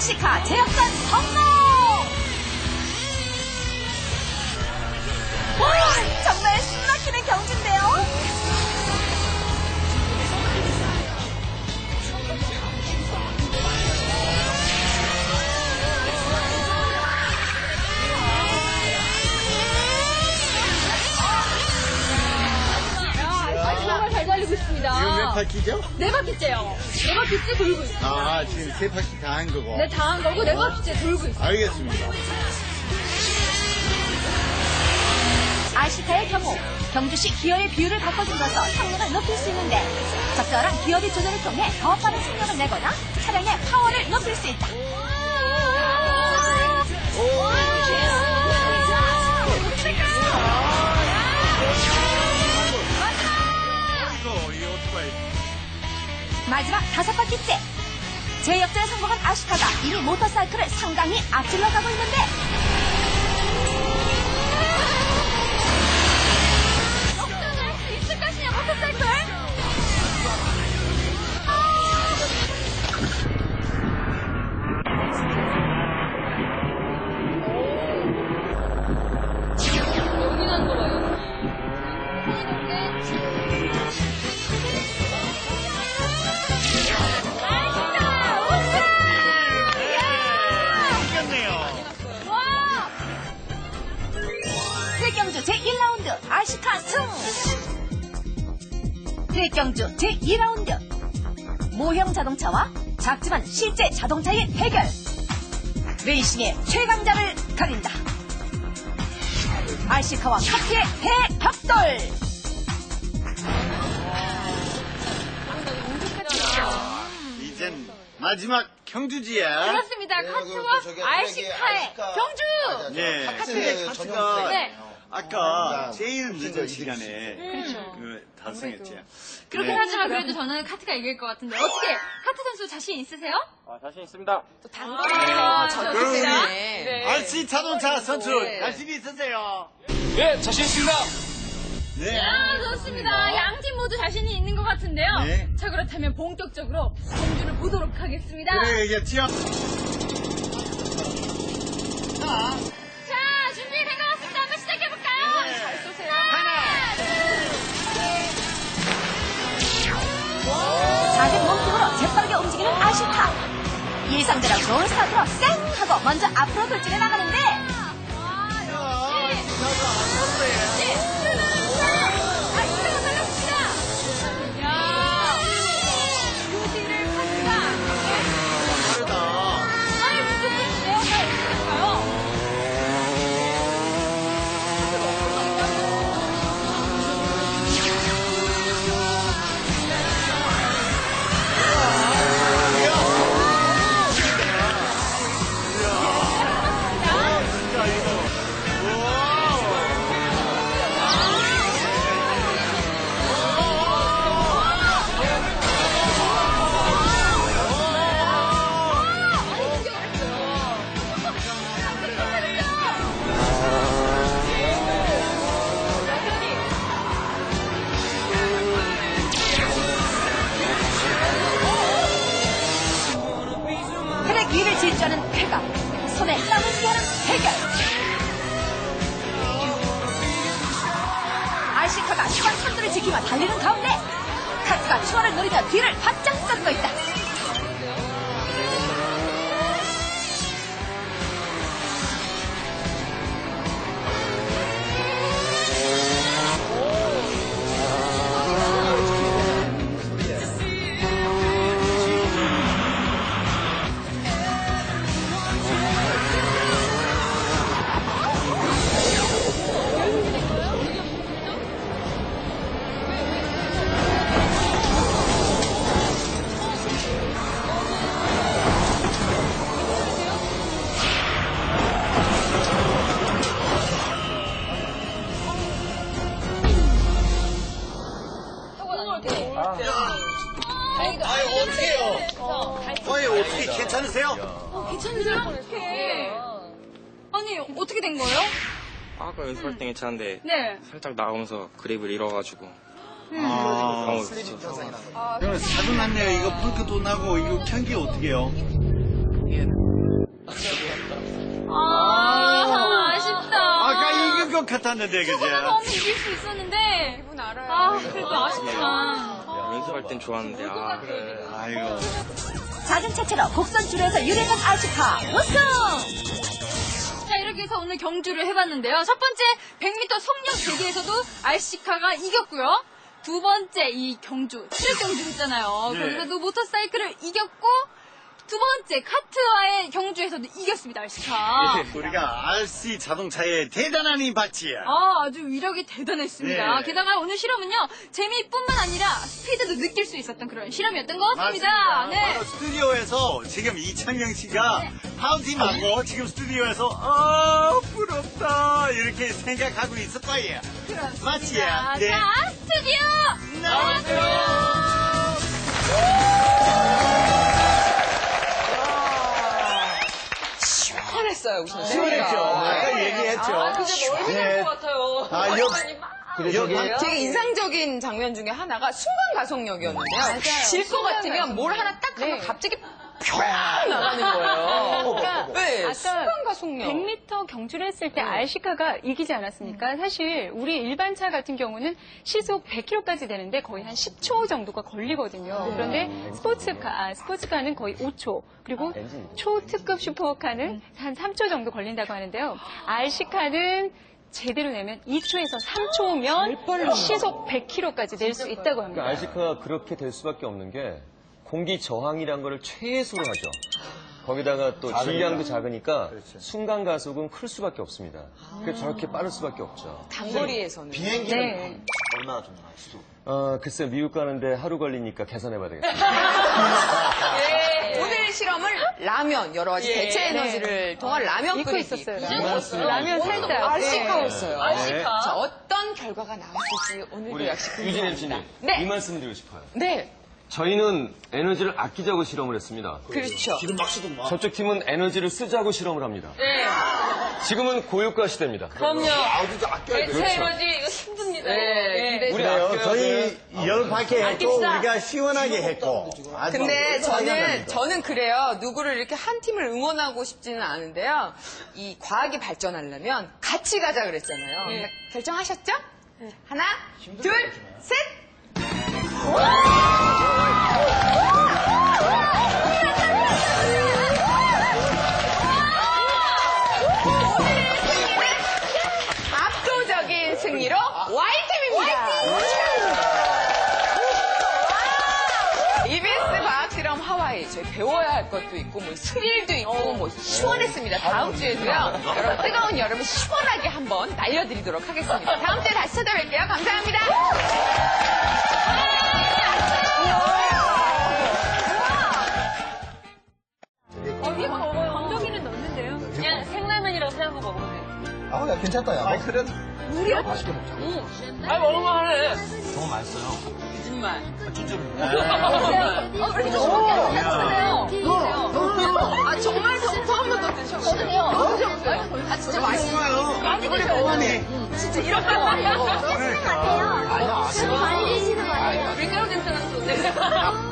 아시카 제약전 성공! 와, 정말 숨막히는 경주 몇 바퀴죠? 네 바퀴째요. 네 바퀴째 돌고 있어요. 아, 지금 세 바퀴 다 한 거고. 네, 다 한 거고 네 바퀴째 돌고 있어요. 알겠습니다. 아시카의 경우 경주시 기어의 비율을 바꿔줌으로써 성능을 높일 수 있는데 적절한 기어비 조절을 통해 더 빠른 속력을 내거나 차량의 파워를 높일 수 있다. 이거, 다섯 바퀴째 제 역전에 성공한 아시카가 이미 모터사이클을 상당히 앞질러 가고 있는데 대경주 제2라운드 모형 자동차와 작지만 실제 자동차의 대결 레이싱의 최강자를 가린다 아시카와 카트의 대격돌 이젠 마지막 경주지야. 그렇습니다. 카트와 아이시카의 경주! 네. 카트의 카트가 네. 아까 제일 늦은 시간에 그렇죠. 그 달성했지. 그렇긴 네. 하지만 그래도 저는 카트가 이길 것 같은데 어떻게 카트 선수 자신 있으세요? 아, 자신 있습니다. 아, 저 그럼. 우리 네. RC 자동차 선수 자신 있으세요? 네, 자신 있습니다. 네. 아, 좋습니다. 양팀 모두 자신이 있는 것 같은데요. 네. 자, 그렇다면 본격적으로 경주를 보도록 하겠습니다. 그래 이제 튀어. 자, 예상대로 좋은 스타트로 쌩 하고 먼저 앞으로 돌진해 나가는데. 아, 지키며 달리는 가운데 카트가 추월을 노리며 뒤를 바짝 쫓고 있다 아유 어떡해요? 아니 어떻게 괜찮으세요? 어, 괜찮으세요? 어떡해. 아니, 어떻게 된 거예요? 아까 연습할 때 괜찮은데 네. 살짝 나오면서 그립을 잃어가지고 아, 너무 슬리핑 현상이 나는 그럼 사고 났네요. 이거 펑크도 나고 이거 경기 어떻게 해요? 아, 아쉽다. 아까 이긴 것 같았는데, 그죠? 너무 이길 수 있었는데. 기분 알아요. 아, 그래도 아쉽지만. 연습할 땐 좋았는데 아 아이고. 작은 차체로 곡선 줄에서 유리한 아시카 우승! 자, 이렇게 해서 오늘 경주를 해봤는데요. 첫 번째 100m 속력 대기에서도 알시카가 이겼고요. 두 번째 이 경주, 트랙 경주 했잖아요. 네. 거기서도 모터사이클을 이겼고, 두 번째 카트와의 경주에서도 이겼습니다, 알시카. 우리가 RC 자동차의 대단한 힘 받지야. 아, 아주 위력이 대단했습니다. 네. 게다가 오늘 실험은요, 재미뿐만 아니라 스피드도 느낄 수 있었던 그런 실험이었던 것 같습니다. 맞습니다. 네. 바로 스튜디오에서 지금 이창영 씨가 파운틴 하고 지금 스튜디오에서 아 부럽다 이렇게 생각하고 있을 거예요. 맞지야? 네. 자, 스튜디오! 나와주세요. 시원했어요, 우선. 시원했죠. 아까 얘기했죠. 아, 진짜 멀리 네. 갈것 같아요. 아, 여- 여기 여기 되게 인상적인 장면 중에 하나가 순간 가속력이었는데요. 질 것 같으면 뭘 하나 딱 하면 갑자기 뿅 나가는 거예요. 네, 아까 순간 가속력. 100m 경주를 했을 때 알시카가 이기지 않았습니까? 사실 우리 일반 차 같은 경우는 시속 100km까지 되는데 거의 한 10초 정도가 걸리거든요. 그런데 스포츠카, 아, 스포츠카는 거의 5초, 그리고 초특급 슈퍼카는 한 3초 정도 걸린다고 하는데요. 알시카는 제대로 내면 2초에서 3초면 시속 100km까지 낼 수 있다고 합니다. 그러니까 알시카가 그렇게 될 수밖에 없는 게 공기 저항이란 거를 최소로 하죠. 거기다가 또 질량도 작으니까 순간 가속은 클 수밖에 없습니다. 그래서 저렇게 빠를 수밖에 없죠. 단거리에서는. 비행기는 네. 얼마나 좀 나갈 수도. 어, 글쎄 미국 가는데 하루 걸리니까 계산해봐야 되겠습니다. 예. 오늘 실험을 라면, 여러 가지 대체 에너지를 통한 라면 끓이기. 있었어요. 맞습니다. 라면 살짝. 알시카였어요. 네. 자, 어떤 결과가 나왔을지 오늘도 우리 역시 유진 궁금합니다. MC님 네. 이 말씀 드리고 싶어요. 네, 저희는 에너지를 아끼자고 실험을 했습니다. 그렇죠. 기름 막 쓰더만. 저쪽 팀은 에너지를 쓰자고 실험을 합니다. 네. 지금은 고효과 시대입니다. 아우디도 아껴야 돼. 그렇죠. 이거 힘듭니다. 네. 근데, 우리 그래요. 아껴야 저희 돼요. 열받게 했고 아낍시다. 우리가 시원하게 했고. 아주 근데 저는 상냥합니다. 저는 그래요. 누구를 이렇게 한 팀을 응원하고 싶지는 않은데요. 이 과학이 발전하려면 같이 가자 그랬잖아요. 근데 결정하셨죠? 하나, 둘, 셋. 이 저희 배워야 할 것도 있고 뭐 스릴도 있고 뭐 시원했습니다. 다음 주에도요. 여러분 뜨거운 여름을 시원하게 한번 날려드리도록 하겠습니다. 다음 주에 다시 찾아뵐게요. 감사합니다. 어디 건더기는 넣는데요? 그냥 생라면이라고 생각하고 먹으면 돼요. 아, 야, 괜찮다, 야. 아, 그래도. 물이요? 맛있게 먹자. 아, 먹는 거 하네. 너무 맛있어요. 거짓말. 아, 진짜로. 어, 왜 이렇게 저렇게 진짜 맛있어요. 많이 드셔요. 어머니. 진짜 이런 거 많이 드시는 것 같아요. 아니, 아니. 많이 드시는 거 같아요. 밀가루 냄새 나서.